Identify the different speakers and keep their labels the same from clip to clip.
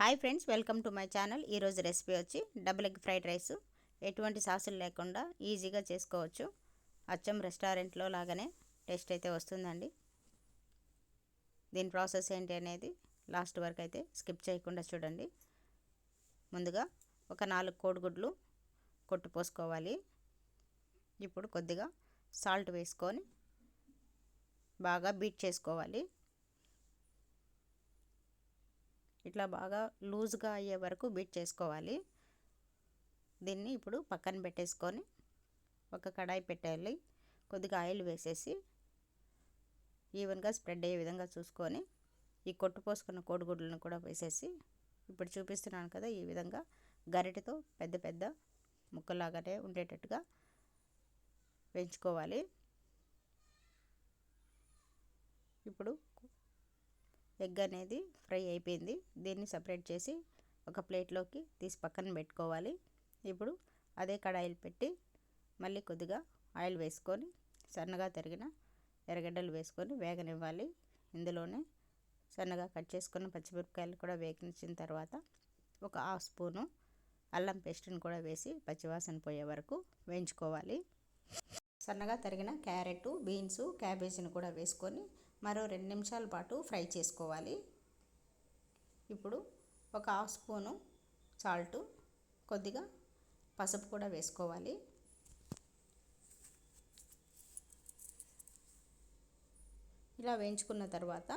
Speaker 1: Hi friends welcome to my channel. ఈరోజు recipe వచ్చి double egg fried rice. ఎటువంటి సాసులు లేకుండా ఈజీగా చేసుకోవచ్చు. అచ్చం రెస్టారెంట్లో లాగానే టేస్ట్ అయితే వస్తుందండి. దీని ప్రాసెస్ ఏంటి అనేది లాస్ట్ వరకు అయితే స్కిప్ చేయకుండా చూడండి. ముందుగా ఒక నాలుగు కోడిగుడ్లు కొట్టు పోసుకోవాలి. ఇప్పుడు కొద్దిగా సాల్ట్ వేసుకొని బాగా బీట్ చేసుకోవాలి. ఇట్లా బాగా లూజ్గా అయ్యే వరకు బీట్ చేసుకోవాలి. దీన్ని ఇప్పుడు పక్కన పెట్టేసుకొని ఒక కడాయి పెట్టాలి కొద్దిగా ఆయిల్ వేసేసి ఈవెన్గా స్ప్రెడ్ అయ్యే విధంగా చూసుకొని ఈ కొట్టు పోసుకున్న కోడిగుడ్లను కూడా వేసేసి ఇప్పుడు చూపిస్తున్నాను కదా ఈ విధంగా గరిటెతో పెద్ద పెద్ద ముక్కలాగానే ఉండేటట్టుగా వేయించుకోవాలి. ఇప్పుడు ఎగ్ అనేది ఫ్రై అయిపోయింది. దీన్ని సపరేట్ చేసి ఒక ప్లేట్లోకి తీసి పక్కన పెట్టుకోవాలి. ఇప్పుడు అదే కడాయిలు పెట్టి మళ్ళీ కొద్దిగా ఆయిల్ వేసుకొని సన్నగా తరిగిన ఎర్రగడ్డలు వేసుకొని వేగనివ్వాలి. ఇందులోనే సన్నగా కట్ చేసుకున్న పచ్చిమిరపకాయలు కూడా వేగించిన తర్వాత ఒక హాఫ్ స్పూను అల్లం పేస్ట్ని కూడా వేసి పచ్చివాసన పోయే వరకు వేయించుకోవాలి. సన్నగా తరిగిన క్యారెట్ బీన్స్ క్యాబేజీని కూడా వేసుకొని మరో రెండు నిమిషాల పాటు ఫ్రై చేసుకోవాలి. ఇప్పుడు ఒక హాఫ్ స్పూను సాల్ట్ కొద్దిగా పసుపు కూడా వేసుకోవాలి. ఇలా వేయించుకున్న తర్వాత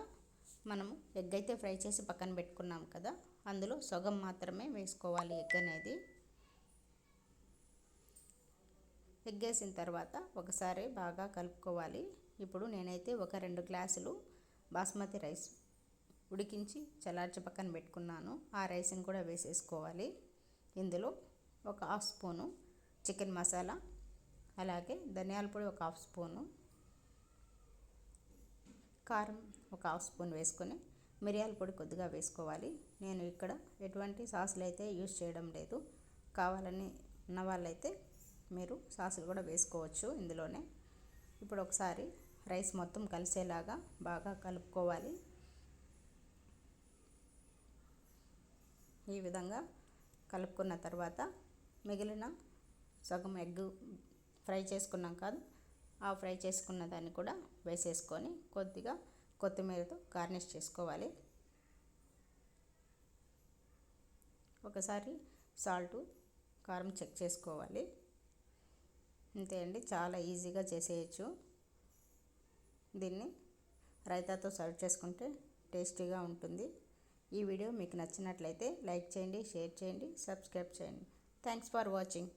Speaker 1: మనము ఎగ్ అయితే ఫ్రై చేసి పక్కన పెట్టుకున్నాం కదా అందులో సగం మాత్రమే వేసుకోవాలి ఎగ్ అనేది. ఎగ్ వేసిన తర్వాత ఒకసారి బాగా కలుపుకోవాలి. ఇప్పుడు నేనైతే ఒక రెండు గ్లాసులు బాస్మతి రైస్ ఉడికించి చల్లార్చి పక్కన పెట్టుకున్నాను. ఆ రైస్ని కూడా వేసేసుకోవాలి. ఇందులో ఒక హాఫ్ స్పూను చికెన్ మసాలా అలాగే ధనియాల పొడి ఒక హాఫ్ స్పూను కారం ఒక హాఫ్ స్పూన్ వేసుకొని మిరియాల పొడి కొద్దిగా వేసుకోవాలి. నేను ఇక్కడ ఎటువంటి సాసులు అయితే యూజ్ చేయడం లేదు. కావాలని ఉన్న వాళ్ళైతే మీరు సాసులు కూడా వేసుకోవచ్చు ఇందులోనే. ఇప్పుడు ఒకసారి రైస్ మొత్తం కలిసేలాగా బాగా కలుపుకోవాలి. ఈ విధంగా కలుపుకున్న తర్వాత మిగిలిన సగం ఎగ్ ఫ్రై చేసుకున్నాం కాదు ఆ ఫ్రై చేసుకున్న దాన్ని కూడా వేసేసుకొని కొద్దిగా కొత్తిమీరతో గార్నిష్ చేసుకోవాలి. ఒకసారి సాల్టు కారం చెక్ చేసుకోవాలి. అంతే అండి చాలా ఈజీగా చేసేయచ్చు. దీన్ని రైతాతో సర్వ్ చేసుకుంటే టేస్టీగా ఉంటుంది. ఈ వీడియో మీకు నచ్చినట్లయితే లైక్ చేయండి షేర్ చేయండి సబ్స్క్రైబ్ చేయండి. Thanks for watching.